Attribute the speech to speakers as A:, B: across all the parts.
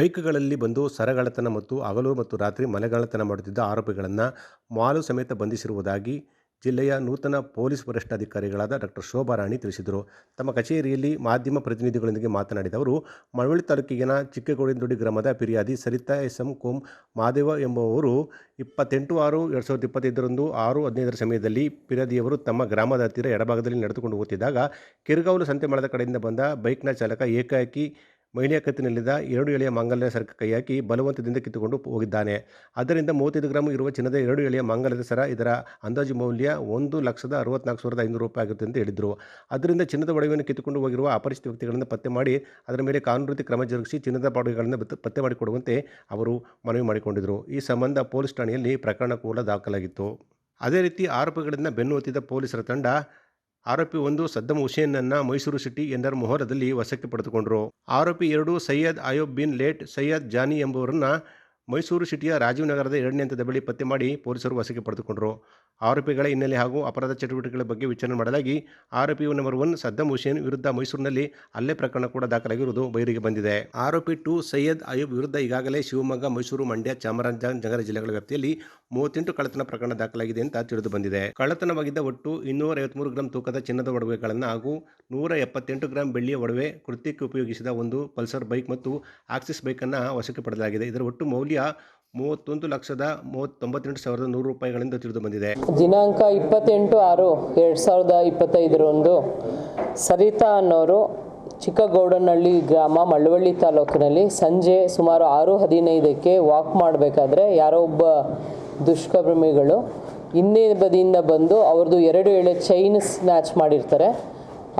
A: ಬೈಕ್ಗಳಲ್ಲಿ ಬಂದು ಸರಗಳತನ ಮತ್ತು ಹಗಲು ಮತ್ತು ರಾತ್ರಿ ಮನೆಗಳತನ ಮಾಡುತ್ತಿದ್ದ ಆರೋಪಿಗಳನ್ನು ಮಾಲು ಸಮೇತ ಬಂಧಿಸಿರುವುದಾಗಿ ಜಿಲ್ಲೆಯ ನೂತನ ಪೊಲೀಸ್ ವರಿಷ್ಠಾಧಿಕಾರಿಗಳಾದ ಡಾಕ್ಟರ್ ಶೋಭಾರಾಣಿ ತಿಳಿಸಿದರು ತಮ್ಮ ಕಚೇರಿಯಲ್ಲಿ ಮಾಧ್ಯಮ ಪ್ರತಿನಿಧಿಗಳೊಂದಿಗೆ ಮಾತನಾಡಿದ ಅವರು ಮಳವಳ್ಳಿ ತಾಲೂಕಿನ ಚಿಕ್ಕಗೋಡಿನದೊಡ್ಡಿ ಗ್ರಾಮದ ಫಿರ್ಯಾದಿ ಸರಿತಾ ಎಸ್ ಎಂ ಕೋಮ್ ಮಾದೇವ ಎಂಬುವವರು ಇಪ್ಪತ್ತೆಂಟು ಆರು ಎರಡು ಸಾವಿರದ ಇಪ್ಪತ್ತೈದರಂದು ಆರು ಹದಿನೈದರ ಸಮಯದಲ್ಲಿ ಫಿರ್ಯಾದಿಯವರು ತಮ್ಮ ಗ್ರಾಮದ ಹತ್ತಿರ ಎಡಭಾಗದಲ್ಲಿ ನಡೆದುಕೊಂಡು ಹೋಗುತ್ತಿದ್ದಾಗ ಕಿರುಗಾವಲು ಸಂತೆ ಮಳದ ಕಡೆಯಿಂದ ಬಂದ ಬೈಕ್ನ ಚಾಲಕ ಏಕಾಏಕಿ ಮಹಿಳೆಯ ಕತ್ತಿನಲ್ಲಿದ್ದ ಎರಡು ಎಳೆಯ ಮಂಗಲ್ಯ ಸರಕ್ಕೆ ಕೈ ಹಾಕಿ ಬಲವಂತದಿಂದ ಕಿತ್ತುಕೊಂಡು ಹೋಗಿದ್ದಾನೆ ಅದರಿಂದ ಮೂವತ್ತೈದು ಗ್ರಾಮ್ ಇರುವ ಚಿನ್ನದ ಎರಡು ಎಳೆಯ ಮಂಗಲದ ಸರ ಇದರ ಅಂದಾಜು ಮೌಲ್ಯ ಒಂದು ಲಕ್ಷದ ಅರವತ್ನಾಲ್ಕು ಸಾವಿರದ ಐನೂರು ರೂಪಾಯಿ ಆಗುತ್ತೆ ಅಂತ ಹೇಳಿದರು ಅದರಿಂದ ಚಿನ್ನದ ಒಡವೆಯನ್ನು ಕಿತ್ತುಕೊಂಡು ಹೋಗಿರುವ ಅಪರಿಚಿತ ವ್ಯಕ್ತಿಗಳನ್ನು ಪತ್ತೆ ಮಾಡಿ ಅದರ ಮೇಲೆ ಕಾನೂನು ರೀತಿ ಕ್ರಮ ಜರುಗಿಸಿ ಚಿನ್ನದ ಪಾಡುಗಳನ್ನು ಪತ್ತೆ ಮಾಡಿಕೊಡುವಂತೆ ಅವರು ಮನವಿ ಮಾಡಿಕೊಂಡಿದ್ದರು ಈ ಸಂಬಂಧ ಪೊಲೀಸ್ ಠಾಣೆಯಲ್ಲಿ ಪ್ರಕರಣ ಕೂಡ ದಾಖಲಾಗಿತ್ತು ಅದೇ ರೀತಿ ಆರೋಪಗಳನ್ನು ಬೆನ್ನು ಪೊಲೀಸರ ತಂಡ ಆರೋಪಿ ಒಂದು ಸದ್ದಂ ಹುಸೇನ್ನನ್ನು ಮೈಸೂರು ಸಿಟಿ ಎಂದರ ಮೊಹರದಲ್ಲಿ ವಶಕ್ಕೆ ಪಡೆದುಕೊಂಡರು ಆರೋಪಿ ಎರಡು ಸೈಯದ್ ಅಯೋಬ್ ಬಿನ್ ಲೇಟ್ ಸೈಯದ್ ಜಾನಿ ಎಂಬುವರನ್ನು ಮೈಸೂರು ಸಿಟಿಯ ರಾಜೀವ್ ನಗರದ ಎರಡನೇ ಹಂತದ ಬಳಿ ಪತ್ತೆ ಮಾಡಿ ಪೊಲೀಸರು ವಶಕ್ಕೆ ಪಡೆದುಕೊಂಡರು ಆರೋಪಿಗಳ ಹಿನ್ನೆಲೆ ಹಾಗೂ ಅಪರಾಧ ಚಟುವಟಿಕೆಗಳ ಬಗ್ಗೆ ವಿಚಾರಣೆ ಮಾಡಲಾಗಿ ಆರೋಪಿ ನಂಬರ್ ಒನ್ ಸದ್ದಂ ಹುಸೇನ್ ವಿರುದ್ಧ ಮೈಸೂರಿನಲ್ಲಿ ಅಲ್ಲೇ ಪ್ರಕರಣ ಕೂಡ ದಾಖಲಾಗಿರುವುದು ಬೈರಿಗೆ ಬಂದಿದೆ ಆರೋಪಿ ಟು ಸೈಯದ್ ಅಯೂಬ್ ವಿರುದ್ಧ ಈಗಾಗಲೇ ಶಿವಮೊಗ್ಗ ಮೈಸೂರು ಮಂಡ್ಯ ಚಾಮರಾಜನಗರ ಜಿಲ್ಲೆಗಳ ವ್ಯಾಪ್ತಿಯಲ್ಲಿ ಮೂವತ್ತೆಂಟು ಕಳ್ಳತನ ಪ್ರಕರಣ ದಾಖಲಾಗಿದೆ ಅಂತ ತಿಳಿದು ಬಂದಿದೆ ಕಳ್ಳತನವಾಗಿದ್ದ ಒಟ್ಟು ಇನ್ನೂರ ಐವತ್ಮೂರು ಗ್ರಾಂ ತೂಕದ ಚಿನ್ನದ ಒಡವೆಗಳನ್ನು ಹಾಗೂ ನೂರ ಎಪ್ಪತ್ತೆಂಟು ಗ್ರಾಂ ಬೆಳ್ಳಿಯ ಒಡವೆ ಕೃತ್ಯಕ್ಕೆ ಉಪಯೋಗಿಸಿದ ಒಂದು ಪಲ್ಸರ್ ಬೈಕ್ ಮತ್ತು ಆಕ್ಸಿಸ್ ಬೈಕನ್ನು ವಶಕ್ಕೆ ಪಡೆಯಲಾಗಿದೆ ಇದರ ಒಟ್ಟು ಮೌಲ್ಯ ಮೂವತ್ತೊಂದು ಲಕ್ಷದ ಮೂವತ್ತೊಂಬತ್ತೆಂಟು ಸಾವಿರದ ನೂರು ರೂಪಾಯಿಗಳಿಂದ ತಿಳಿದು ಬಂದಿದೆ
B: ದಿನಾಂಕ ಇಪ್ಪತ್ತೆಂಟು ಆರು ಎರಡು ಸಾವಿರದ ಇಪ್ಪತ್ತೈದರಂದು ಸರಿತಾ ಅನ್ನೋರು ಚಿಕ್ಕಗೌಡನಹಳ್ಳಿ ಗ್ರಾಮ ಮಳ್ಳವಳ್ಳಿ ತಾಲೂಕಿನಲ್ಲಿ ಸಂಜೆ ಸುಮಾರು ಆರು ಹದಿನೈದಕ್ಕೆ ವಾಕ್ ಮಾಡಬೇಕಾದ್ರೆ ಯಾರೋ ಒಬ್ಬ ದುಷ್ಕರ್ಮಿಗಳು ಹಿಂದೆ ಬದಿಯಿಂದ ಬಂದು ಅವ್ರದ್ದು ಎರಡು ಎಳೆ ಚೈನ್ ಸ್ನ್ಯಾಚ್ ಮಾಡಿರ್ತಾರೆ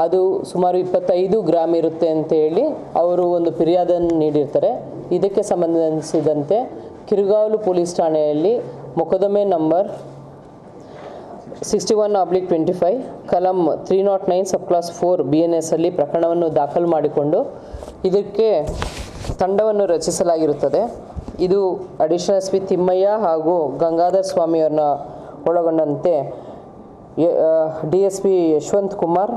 B: ಅದು ಸುಮಾರು ಇಪ್ಪತ್ತೈದು ಗ್ರಾಮ್ ಇರುತ್ತೆ ಅಂತ ಹೇಳಿ ಅವರು ಒಂದು ಫಿರ್ಯಾದನ್ನು ನೀಡಿರ್ತಾರೆ ಇದಕ್ಕೆ ಸಂಬಂಧಿಸಿದಂತೆ ಕಿರುಗಾವಲು ಪೊಲೀಸ್ ಠಾಣೆಯಲ್ಲಿ ಮೊಕದ್ದಮೆ number sixty one oblique twenty five ಕಲಂ three not nine sub clause four B N S ಅಲ್ಲಿ ಪ್ರಕರಣವನ್ನು ದಾಖಲು ಮಾಡಿಕೊಂಡು ಇದಕ್ಕೆ ತಂಡವನ್ನು ರಚಿಸಲಾಗಿರುತ್ತದೆ ಇದು ಅಡಿಷನಲ್ ಎಸ್ ಪಿ ತಿಮ್ಮಯ್ಯ ಹಾಗೂ ಗಂಗಾಧರ್ ಸ್ವಾಮಿಯವರನ್ನ ಒಳಗೊಂಡಂತೆ D S P Yashwant Kumar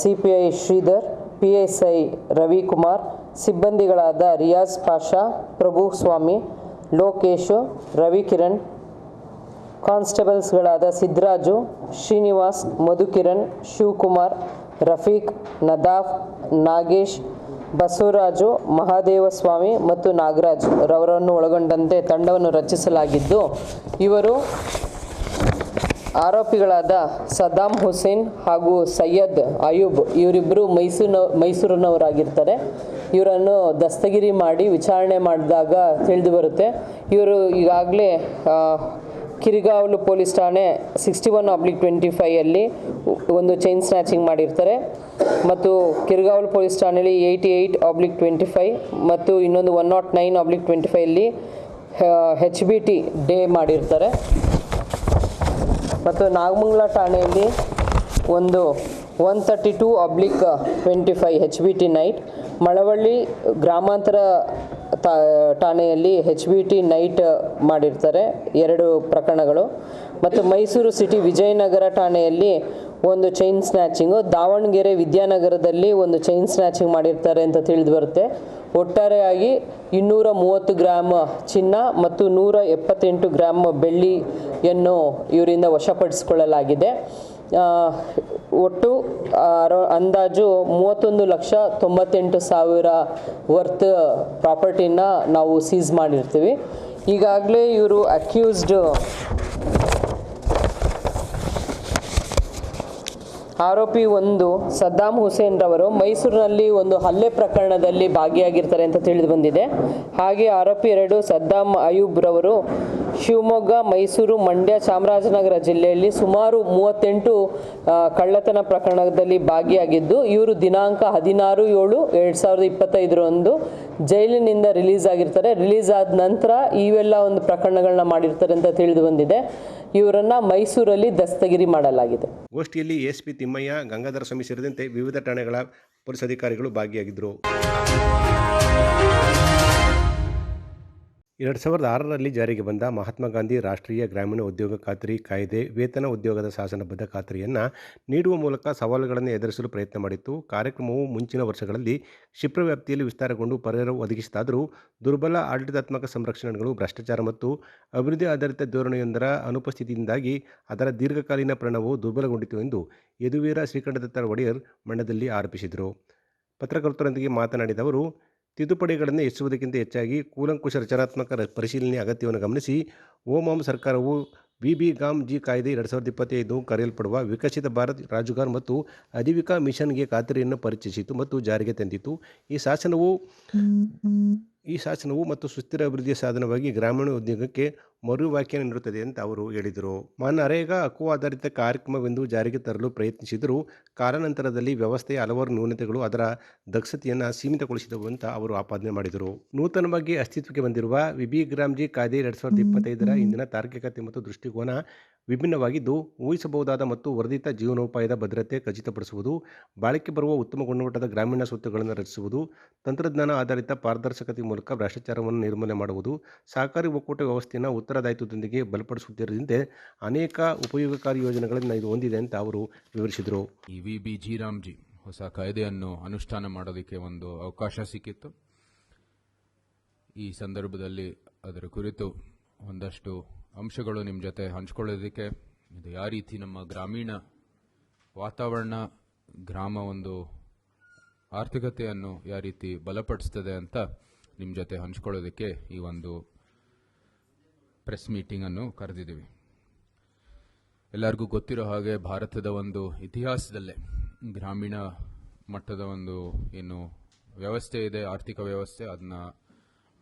B: C P I Sridhar P S I Ravikumar ಸಿಬ್ಬಂದಿಗಳಾದ ರಿಯಾಜ್ ಪಾಷಾ ಪ್ರಭು ಸ್ವಾಮಿ ಲೋಕೇಶು ರವಿಕಿರಣ್ ಕಾನ್ಸ್ಟೇಬಲ್ಸ್ಗಳಾದ ಸಿದ್ದರಾಜು ಶ್ರೀನಿವಾಸ್ ಮಧುಕಿರಣ್ ಶಿವಕುಮಾರ್ ರಫೀಕ್ ನದಾಫ್ ನಾಗೇಶ್ ಬಸವರಾಜು ಮಹಾದೇವಸ್ವಾಮಿ ಮತ್ತು ನಾಗರಾಜ್ ರವರನ್ನು ಒಳಗೊಂಡಂತೆ ತಂಡವನ್ನು ರಚಿಸಲಾಗಿದ್ದು ಇವರು ಆರೋಪಿಗಳಾದ ಸದ್ದಾಂ ಹುಸೇನ್ ಹಾಗೂ ಸೈಯದ್ ಅಯೂಬ್ ಇವರಿಬ್ಬರು ಮೈಸೂರಿನ ಮೈಸೂರಿನವರಾಗಿರ್ತಾರೆ ಇವರನ್ನು ದಸ್ತಗಿರಿ ಮಾಡಿ ವಿಚಾರಣೆ ಮಾಡಿದಾಗ ತಿಳಿದು ಬರುತ್ತೆ ಇವರು ಈಗಾಗಲೇ ಕಿರಿಗಾವಲು ಪೊಲೀಸ್ ಠಾಣೆ ಸಿಕ್ಸ್ಟಿ ಒನ್ ಅಬ್ಲಿಕ್ ಟ್ವೆಂಟಿ ಫೈಯಲ್ಲಿ ಒಂದು ಚೈನ್ ಸ್ನ್ಯಾಚಿಂಗ್ ಮಾಡಿರ್ತಾರೆ ಮತ್ತು ಕಿರ್ಗಾವಲು ಪೊಲೀಸ್ ಠಾಣೆಯಲ್ಲಿ eighty eight oblique twenty five ಮತ್ತು ಇನ್ನೊಂದು one not nine oblique twenty ಫೈವಲ್ಲಿ ಹೆಚ್ ಬಿ ಟಿ ಡೇ ಮಾಡಿರ್ತಾರೆ ಮತ್ತು ನಾಗಮಂಗ್ಲ ಠಾಣೆಯಲ್ಲಿ ಒಂದು one thirty two oblique twenty five H B T night Malavalli ಗ್ರಾಮಾಂತರ ಠಾಣೆಯಲ್ಲಿ ಹೆಚ್ ಬಿ ಟಿ ನೈಟ್ ಮಾಡಿರ್ತಾರೆ ಎರಡು ಪ್ರಕರಣಗಳು ಮತ್ತು ಮೈಸೂರು ಸಿಟಿ ವಿಜಯನಗರ ಠಾಣೆಯಲ್ಲಿ ಒಂದು ಚೈನ್ ಸ್ನ್ಯಾಚಿಂಗು ದಾವಣಗೆರೆ ವಿದ್ಯಾನಗರದಲ್ಲಿ ಒಂದು ಚೈನ್ ಸ್ನ್ಯಾಚಿಂಗ್ ಮಾಡಿರ್ತಾರೆ ಅಂತ ತಿಳಿದು ಬರುತ್ತೆ ಒಟ್ಟಾರೆಯಾಗಿ ಇನ್ನೂರ ಮೂವತ್ತು ಗ್ರಾಮ್ ಚಿನ್ನ ಮತ್ತು ನೂರ ಎಪ್ಪತ್ತೆಂಟು ಗ್ರಾಮ್ ಬೆಳ್ಳಿಯನ್ನು ಇವರಿಂದ ವಶಪಡಿಸಿಕೊಳ್ಳಲಾಗಿದೆ ಒಟ್ಟು ಅಂದಾಜು ಮೂವತ್ತೊಂದು ಲಕ್ಷ ತೊಂಬತ್ತೆಂಟು ಸಾವಿರ ವರ್ತ್ ಪ್ರಾಪರ್ಟಿನ ನಾವು ಸೀಸ್ ಮಾಡಿರ್ತೀವಿ ಈಗಾಗಲೇ ಇವರು ಅಕ್ಯೂಸ್ಡ್ ಆರೋಪಿ ಒಂದು ಸದ್ದಾಂ ಹುಸೇನ್ ರವರು ಮೈಸೂರಿನಲ್ಲಿ ಒಂದು ಹಲ್ಲೆ ಪ್ರಕರಣದಲ್ಲಿ ಭಾಗಿಯಾಗಿರ್ತಾರೆ ಅಂತ ತಿಳಿದು ಬಂದಿದೆ ಹಾಗೆ ಆರೋಪಿ ಎರಡು ಸದ್ದಾಂ ಅಯೂಬ್ ರವರು ಶಿವಮೊಗ್ಗ ಮೈಸೂರು ಮಂಡ್ಯ ಚಾಮರಾಜನಗರ ಜಿಲ್ಲೆಯಲ್ಲಿ ಸುಮಾರು ಮೂವತ್ತೆಂಟು ಕಳ್ಳತನ ಪ್ರಕರಣದಲ್ಲಿ ಭಾಗಿಯಾಗಿದ್ದು ಇವರು ದಿನಾಂಕ ಹದಿನಾರು ಏಳು ಎರಡು ಸಾವಿರದ ಇಪ್ಪತ್ತೈದರಂದು ಜೈಲಿನಿಂದ ರಿಲೀಸ್ ಆಗಿರ್ತಾರೆ ರಿಲೀಸ್ ಆದ ನಂತರ ಇವೆಲ್ಲ ಒಂದು ಪ್ರಕರಣಗಳನ್ನ ಮಾಡಿರ್ತಾರೆ ಅಂತ ತಿಳಿದು ಬಂದಿದೆ ಇವರನ್ನ ಮೈಸೂರಲ್ಲಿ ದಸ್ತಗಿರಿ ಮಾಡಲಾಗಿದೆ
A: ಗೋಷ್ಠಿಯಲ್ಲಿ ಎಸ್ ಪಿ ತಿಮ್ಮಯ್ಯ ಗಂಗಾಧರ ಸ್ವಾಮಿ ಸೇರಿದಂತೆ ವಿವಿಧ ಠಾಣೆಗಳ ಪೊಲೀಸ್ ಅಧಿಕಾರಿಗಳು ಭಾಗಿಯಾಗಿದ್ದರು ಎರಡು ಸಾವಿರದ ಆರರಲ್ಲಿ ಜಾರಿಗೆ ಬಂದ ಮಹಾತ್ಮ ಗಾಂಧಿ ರಾಷ್ಟ್ರೀಯ ಗ್ರಾಮೀಣ ಉದ್ಯೋಗ ಖಾತ್ರಿ ಕಾಯ್ದೆ ವೇತನ ಉದ್ಯೋಗದ ಶಾಸನಬದ್ಧ ಖಾತ್ರಿಯನ್ನು ನೀಡುವ ಮೂಲಕ ಸವಾಲುಗಳನ್ನು ಎದುರಿಸಲು ಪ್ರಯತ್ನ ಮಾಡಿತ್ತು ಕಾರ್ಯಕ್ರಮವು ಮುಂಚಿನ ವರ್ಷಗಳಲ್ಲಿ ಕ್ಷಿಪ್ರ ವ್ಯಾಪ್ತಿಯಲ್ಲಿ ವಿಸ್ತಾರಗೊಂಡು ಪರಿಹಾರ ಒದಗಿಸಿದಾದರೂ ದುರ್ಬಲ ಆಡಳಿತಾತ್ಮಕ ಸಂರಕ್ಷಣೆಗಳು ಭ್ರಷ್ಟಾಚಾರ ಮತ್ತು ಅಭಿವೃದ್ಧಿ ಆಧಾರಿತ ಧೋರಣೆಯೊಂದರ ಅನುಪಸ್ಥಿತಿಯಿಂದಾಗಿ ಅದರ ದೀರ್ಘಕಾಲೀನ ಪ್ರಣವು ದುರ್ಬಲಗೊಂಡಿತು ಎಂದು ಯದುವೀರ ಶ್ರೀಕಂಠದತ್ತ ಒಡೆಯರ್ ಮಂಡ್ಯದಲ್ಲಿ ಆರೋಪಿಸಿದರು ಪತ್ರಕರ್ತರೊಂದಿಗೆ ಮಾತನಾಡಿದ ಅವರು ತಿದ್ದುಪಡಿಗಳನ್ನು ಹೆಚ್ಚುವುದಕ್ಕಿಂತ ಹೆಚ್ಚಾಗಿ ಕೂಲಂಕುಶ ರಚನಾತ್ಮಕ ಪರಿಶೀಲನೆ ಅಗತ್ಯವನ್ನು ಗಮನಿಸಿ ಓಮಾಮ್ ಸರ್ಕಾರವು ಗಾಮ್ ಜಿ ಕಾಯ್ದೆ ಎರಡು ಸಾವಿರದ ಇಪ್ಪತ್ತೈದು ಕರೆಯಲ್ಪಡುವ ವಿಕಸಿತ ಭಾರತ್ ರಾಜುಗಾರ್ ಮತ್ತು ಅಜೀವಿಕಾ ಮಿಷನ್ಗೆ ಖಾತರಿಯನ್ನು ಪರಿಚಯಿಸಿತು ಮತ್ತು ಜಾರಿಗೆ ತಂದಿತು ಈ ಶಾಸನವು ಈ ಶಾಸನವು ಮತ್ತು ಸುಸ್ಥಿರ ಅಭಿವೃದ್ಧಿಯ ಸಾಧನವಾಗಿ ಗ್ರಾಮೀಣ ಉದ್ಯೋಗಕ್ಕೆ ಮರು ವ್ಯಾಖ್ಯಾನ ನೀಡುತ್ತದೆ ಅಂತ ಅವರು ಹೇಳಿದರು ಮನರೇಗಾ ಹಕ್ಕು ಆಧಾರಿತ ಕಾರ್ಯಕ್ರಮವೆಂದು ಜಾರಿಗೆ ತರಲು ಪ್ರಯತ್ನಿಸಿದರೂ ಕಾಲಾನಂತರದಲ್ಲಿ ವ್ಯವಸ್ಥೆಯ ಹಲವಾರು ನ್ಯೂನತೆಗಳು ಅದರ ದಕ್ಷತೆಯನ್ನು ಸೀಮಿತಗೊಳಿಸಿದವು ಅಂತ ಅವರು ಆಪಾದನೆ ಮಾಡಿದರು ನೂತನವಾಗಿ ಅಸ್ತಿತ್ವಕ್ಕೆ ಬಂದಿರುವ ಗ್ರಾಮ್ಜಿ ಕಾಯ್ದೆ ಎರಡು ಸಾವಿರದ ಇಪ್ಪತ್ತೈದರ ಇಂದಿನ ತಾರ್ಕಿಕತೆ ಮತ್ತು ದೃಷ್ಟಿಕೋನ ವಿಭಿನ್ನವಾಗಿದ್ದು ಊಹಿಸಬಹುದಾದ ಮತ್ತು ವರ್ಧಿತ ಜೀವನೋಪಾಯದ ಭದ್ರತೆ ಖಚಿತಪಡಿಸುವುದು ಬಾಳಿಕೆ ಬರುವ ಉತ್ತಮ ಗುಣಮಟ್ಟದ ಗ್ರಾಮೀಣ ಸ್ವತ್ತುಗಳನ್ನು ರಚಿಸುವುದು ತಂತ್ರಜ್ಞಾನ ಆಧಾರಿತ ಪಾರದರ್ಶಕತೆ ಮೂಲಕ ಭ್ರಷ್ಟಾಚಾರವನ್ನು ನಿರ್ಮೂಲನೆ ಮಾಡುವುದು ಸಹಕಾರಿ ಒಕ್ಕೂಟ ವ್ಯವಸ್ಥೆಯನ್ನು ಉತ್ತರದಾಯಿತ್ವದೊಂದಿಗೆ ಬಲಪಡಿಸುತ್ತಿರುವುದರಿಂದ ಅನೇಕ ಉಪಯೋಗಕಾರಿ ಯೋಜನೆಗಳನ್ನು ಇದು ಹೊಂದಿದೆ ಅಂತ ಅವರು ವಿವರಿಸಿದರು ಈ ವಿ ಬಿ ಜಿ ರಾಮ್ಜಿ ಹೊಸ ಕಾಯ್ದೆಯನ್ನು ಅನುಷ್ಠಾನ ಮಾಡೋದಕ್ಕೆ ಒಂದು ಅವಕಾಶ ಸಿಕ್ಕಿತ್ತು ಈ ಸಂದರ್ಭದಲ್ಲಿ ಅದರ ಕುರಿತು ಒಂದಷ್ಟು ಅಂಶಗಳು ನಿಮ್ಮ ಜೊತೆ ಹಂಚ್ಕೊಳ್ಳೋದಕ್ಕೆ ಇದು ಯಾವ ರೀತಿ ನಮ್ಮ ಗ್ರಾಮೀಣ ವಾತಾವರಣ ಗ್ರಾಮ ಒಂದು ಆರ್ಥಿಕತೆಯನ್ನು ಯಾವ ರೀತಿ ಬಲಪಡಿಸ್ತದೆ ಅಂತ ನಿಮ್ಮ ಜೊತೆ ಹಂಚ್ಕೊಳ್ಳೋದಕ್ಕೆ ಈ ಒಂದು ಪ್ರೆಸ್ ಮೀಟಿಂಗನ್ನು ಕರೆದಿದ್ದೀವಿ ಎಲ್ಲರಿಗೂ ಗೊತ್ತಿರೋ ಹಾಗೆ ಭಾರತದ ಒಂದು ಇತಿಹಾಸದಲ್ಲೇ ಗ್ರಾಮೀಣ ಮಟ್ಟದ ಒಂದು ಏನು ವ್ಯವಸ್ಥೆ ಇದೆ ಆರ್ಥಿಕ ವ್ಯವಸ್ಥೆ ಅದನ್ನ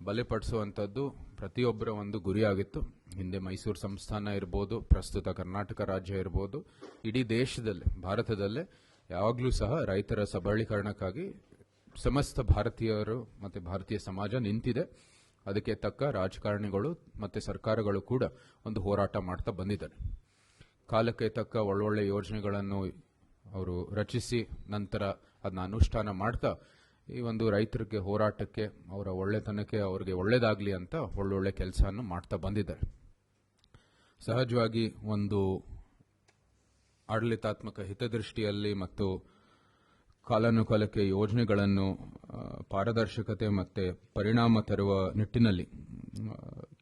A: ಬಲೆಪಡಿಸುವಂಥದ್ದು ಪ್ರತಿಯೊಬ್ಬರ ಒಂದು ಗುರಿಯಾಗಿತ್ತು ಹಿಂದೆ ಮೈಸೂರು ಸಂಸ್ಥಾನ ಇರ್ಬೋದು ಪ್ರಸ್ತುತ ಕರ್ನಾಟಕ ರಾಜ್ಯ ಇರ್ಬೋದು ಇಡೀ ದೇಶದಲ್ಲೇ ಭಾರತದಲ್ಲೇ ಯಾವಾಗಲೂ ಸಹ ರೈತರ ಸಬಲೀಕರಣಕ್ಕಾಗಿ ಸಮಸ್ತ ಭಾರತೀಯರು ಮತ್ತು ಭಾರತೀಯ ಸಮಾಜ ನಿಂತಿದೆ ಅದಕ್ಕೆ ತಕ್ಕ ರಾಜಕಾರಣಿಗಳು ಮತ್ತು ಸರ್ಕಾರಗಳು ಕೂಡ ಒಂದು ಹೋರಾಟ ಮಾಡ್ತಾ ಬಂದಿದ್ದಾರೆ ಕಾಲಕ್ಕೆ ತಕ್ಕ ಒಳ್ಳೊಳ್ಳೆ ಯೋಜನೆಗಳನ್ನು ಅವರು ರಚಿಸಿ ನಂತರ ಅದನ್ನ ಅನುಷ್ಠಾನ ಮಾಡ್ತಾ ಈ ಒಂದು ರೈತರಿಗೆ ಹೋರಾಟಕ್ಕೆ ಅವರ ಒಳ್ಳೆತನಕ್ಕೆ ಅವರಿಗೆ ಒಳ್ಳೆಯದಾಗಲಿ ಅಂತ ಒಳ್ಳೊಳ್ಳೆ ಕೆಲಸವನ್ನು ಮಾಡ್ತಾ ಬಂದಿದ್ದಾರೆ ಸಹಜವಾಗಿ ಒಂದು ಆಡಳಿತಾತ್ಮಕ ಹಿತದೃಷ್ಟಿಯಲ್ಲಿ ಮತ್ತು ಕಾಲಾನುಕಾಲಕ್ಕೆ ಯೋಜನೆಗಳನ್ನು ಪಾರದರ್ಶಕತೆ ಮತ್ತು ಪರಿಣಾಮ ತರುವ ನಿಟ್ಟಿನಲ್ಲಿ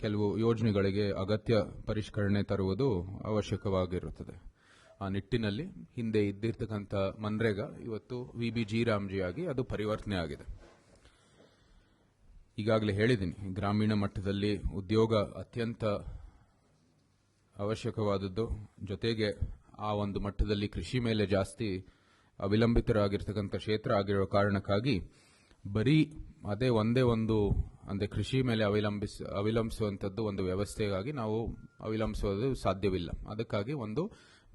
A: ಕೆಲವು ಯೋಜನೆಗಳಿಗೆ ಅಗತ್ಯ ಪರಿಷ್ಕರಣೆ ತರುವುದು ಅವಶ್ಯಕವಾಗಿರುತ್ತದೆ ಆ ನಿಟ್ಟಿನಲ್ಲಿ ಹಿಂದೆ ಇದ್ದಿರ್ತಕ್ಕಂಥ ಮನ್ರೇಗಾ ಇವತ್ತು ವಿ ಬಿ ಜಿ ರಾಮ್ಜಿ ಆಗಿ ಅದು ಪರಿವರ್ತನೆ ಆಗಿದೆ ಈಗಾಗಲೇ ಹೇಳಿದ್ದೀನಿ ಗ್ರಾಮೀಣ ಮಟ್ಟದಲ್ಲಿ ಉದ್ಯೋಗ ಅತ್ಯಂತ ಅವಶ್ಯಕವಾದದ್ದು ಜೊತೆಗೆ ಆ ಒಂದು ಮಟ್ಟದಲ್ಲಿ ಕೃಷಿ ಮೇಲೆ ಜಾಸ್ತಿ ಅವಿಲಂಬಿತರಾಗಿರ್ತಕ್ಕಂಥ ಕ್ಷೇತ್ರ ಆಗಿರೋ ಕಾರಣಕ್ಕಾಗಿ ಬರೀ ಅದೇ ಒಂದೇ ಒಂದು ಅಂದರೆ ಕೃಷಿ ಮೇಲೆ ಅವಲಂಬಿಸ್ ಅವಿಲಂಬಿಸುವಂಥದ್ದು ಒಂದು ವ್ಯವಸ್ಥೆಗಾಗಿ ನಾವು ಅವಿಲಂಬಿಸುವುದು ಸಾಧ್ಯವಿಲ್ಲ ಅದಕ್ಕಾಗಿ ಒಂದು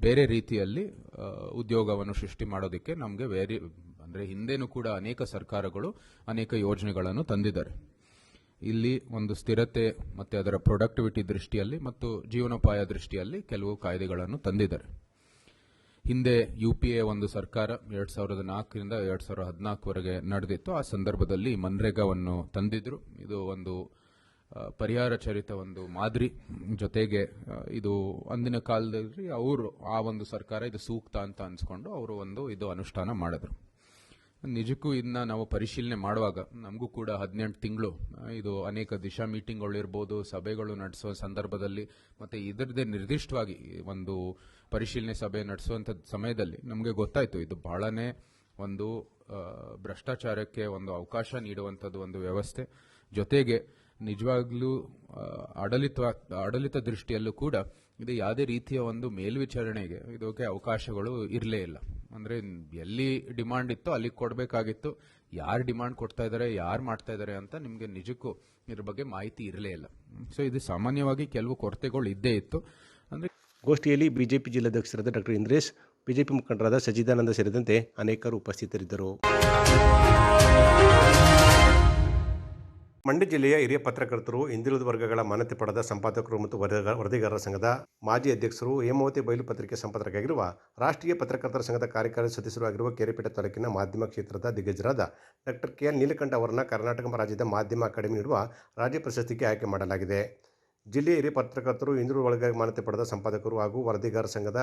A: ಬೇರೆ ರೀತಿಯಲ್ಲಿ ಉದ್ಯೋಗವನ್ನು ಸೃಷ್ಟಿ ಮಾಡೋದಕ್ಕೆ ನಮಗೆ ವೇರಿ ಅಂದರೆ ಹಿಂದೆನೂ ಕೂಡ ಅನೇಕ ಸರ್ಕಾರಗಳು ಅನೇಕ ಯೋಜನೆಗಳನ್ನು ತಂದಿದ್ದಾರೆ ಇಲ್ಲಿ ಒಂದು ಸ್ಥಿರತೆ ಮತ್ತು ಅದರ ಪ್ರೊಡಕ್ಟಿವಿಟಿ ದೃಷ್ಟಿಯಲ್ಲಿ ಮತ್ತು ಜೀವನೋಪಾಯ ದೃಷ್ಟಿಯಲ್ಲಿ ಕೆಲವು ಕಾಯ್ದೆಗಳನ್ನು ತಂದಿದ್ದಾರೆ ಹಿಂದೆ ಯು ಪಿ ಎ ಒಂದು ಸರ್ಕಾರ ಎರಡು ಸಾವಿರದ ನಾಲ್ಕರಿಂದ ಎರಡು ಸಾವಿರದ ಹದಿನಾಲ್ಕುವರೆಗೆ ನಡೆದಿತ್ತು ಆ ಸಂದರ್ಭದಲ್ಲಿ ಮನ್ರೇಗಾವನ್ನು ತಂದಿದ್ರು ಇದು ಒಂದು ಪರಿಹಾರ ಚರಿತ ಒಂದು ಮಾದರಿ ಜೊತೆಗೆ ಇದು ಅಂದಿನ ಕಾಲದಲ್ಲಿ ಅವರು ಆ ಒಂದು ಸರ್ಕಾರ ಇದು ಸೂಕ್ತ ಅಂತ ಅನ್ಸ್ಕೊಂಡು ಅವರು ಒಂದು ಇದು ಅನುಷ್ಠಾನ ಮಾಡಿದ್ರು ನಿಜಕ್ಕೂ ಇದನ್ನ ನಾವು ಪರಿಶೀಲನೆ ಮಾಡುವಾಗ ನಮಗೂ ಕೂಡ ಹದಿನೆಂಟು ತಿಂಗಳು ಇದು ಅನೇಕ ದಿಶಾ ಮೀಟಿಂಗ್ಗಳಿರ್ಬೋದು ಸಭೆಗಳು ನಡೆಸುವ ಸಂದರ್ಭದಲ್ಲಿ ಮತ್ತೆ ಇದರದೇ ನಿರ್ದಿಷ್ಟವಾಗಿ ಒಂದು ಪರಿಶೀಲನೆ ಸಭೆ ನಡೆಸುವಂಥ ಸಮಯದಲ್ಲಿ ನಮಗೆ ಗೊತ್ತಾಯಿತು ಇದು ಬಹಳನೇ ಒಂದು ಭ್ರಷ್ಟಾಚಾರಕ್ಕೆ ಒಂದು ಅವಕಾಶ ನೀಡುವಂಥದ್ದು ಒಂದು ವ್ಯವಸ್ಥೆ ಜೊತೆಗೆ ನಿಜವಾಗ್ಲೂ ಆಡಳಿತ ಆಡಳಿತ ದೃಷ್ಟಿಯಲ್ಲೂ ಕೂಡ ಇದು ಯಾವುದೇ ರೀತಿಯ ಒಂದು ಮೇಲ್ವಿಚಾರಣೆಗೆ ಇದಕ್ಕೆ ಅವಕಾಶಗಳು ಇರಲೇ ಇಲ್ಲ ಅಂದರೆ ಎಲ್ಲಿ ಡಿಮಾಂಡ್ ಇತ್ತೋ ಅಲ್ಲಿಗೆ ಕೊಡಬೇಕಾಗಿತ್ತು ಯಾರು ಡಿಮಾಂಡ್ ಕೊಡ್ತಾ ಇದಾರೆ ಯಾರು ಮಾಡ್ತಾ ಇದಾರೆ ಅಂತ ನಿಮಗೆ ನಿಜಕ್ಕೂ ಇದ್ರ ಬಗ್ಗೆ ಮಾಹಿತಿ ಇರಲೇ ಇಲ್ಲ ಸೊ ಇದು ಸಾಮಾನ್ಯವಾಗಿ ಕೆಲವು ಕೊರತೆಗಳು ಇದ್ದೇ ಇತ್ತು ಅಂದರೆ ಗೋಷ್ಠಿಯಲ್ಲಿ ಬಿಜೆಪಿ ಜಿಲ್ಲಾಧ್ಯಕ್ಷರಾದ ಡಾಕ್ಟರ್ ಇಂದ್ರೇಶ್ ಬಿಜೆಪಿ ಮುಖಂಡರಾದ ಸಚಿದಾನಂದ ಸೇರಿದಂತೆ ಅನೇಕರು ಉಪಸ್ಥಿತರಿದ್ದರು ಮಂಡ್ಯ ಜಿಲ್ಲೆಯ ಹಿರಿಯ ಪತ್ರಕರ್ತರು ಹಿಂದುಳಿದ ವರ್ಗಗಳ ಮಾನ್ಯತೆ ಪಡೆದ ಸಂಪಾದಕರು ಮತ್ತು ವರದಿಗಾರರ ಸಂಘದ ಮಾಜಿ ಅಧ್ಯಕ್ಷರು ಹೇಮಾವತಿ ಬಯಲು ಪತ್ರಿಕೆ ಸಂಪಾದಕರಾಗಿರುವ ರಾಷ್ಟ್ರೀಯ ಪತ್ರಕರ್ತರ ಸಂಘದ ಕಾರ್ಯಕಾರಿ ಸದಸ್ಯರಾಗಿರುವ ಆಗಿರುವ ಕೆರೆಪೇಟೆ ತಾಲೂಕಿನ ಮಾಧ್ಯಮ ಕ್ಷೇತ್ರದ ದಿಗ್ಗಜರಾದ ಡಾಕ್ಟರ್ ಕೆ ನೀಲಕಂಠ ಅವರನ್ನು ಕರ್ನಾಟಕ ರಾಜ್ಯದ ಮಾಧ್ಯಮ ಅಕಾಡೆಮಿ ನೀಡುವ ರಾಜ್ಯ ಪ್ರಶಸ್ತಿಗೆ ಆಯ್ಕೆ ಮಾಡಲಾಗಿದೆ ಜಿಲ್ಲೆಯ ಹಿರಿಯ ಪತ್ರಕರ್ತರು ಇಂದಿರು ಒಳಗೆ ಮಾನ್ಯತೆ ಪಡೆದ ಸಂಪಾದಕರು ಹಾಗೂ ವರದಿಗಾರ ಸಂಘದ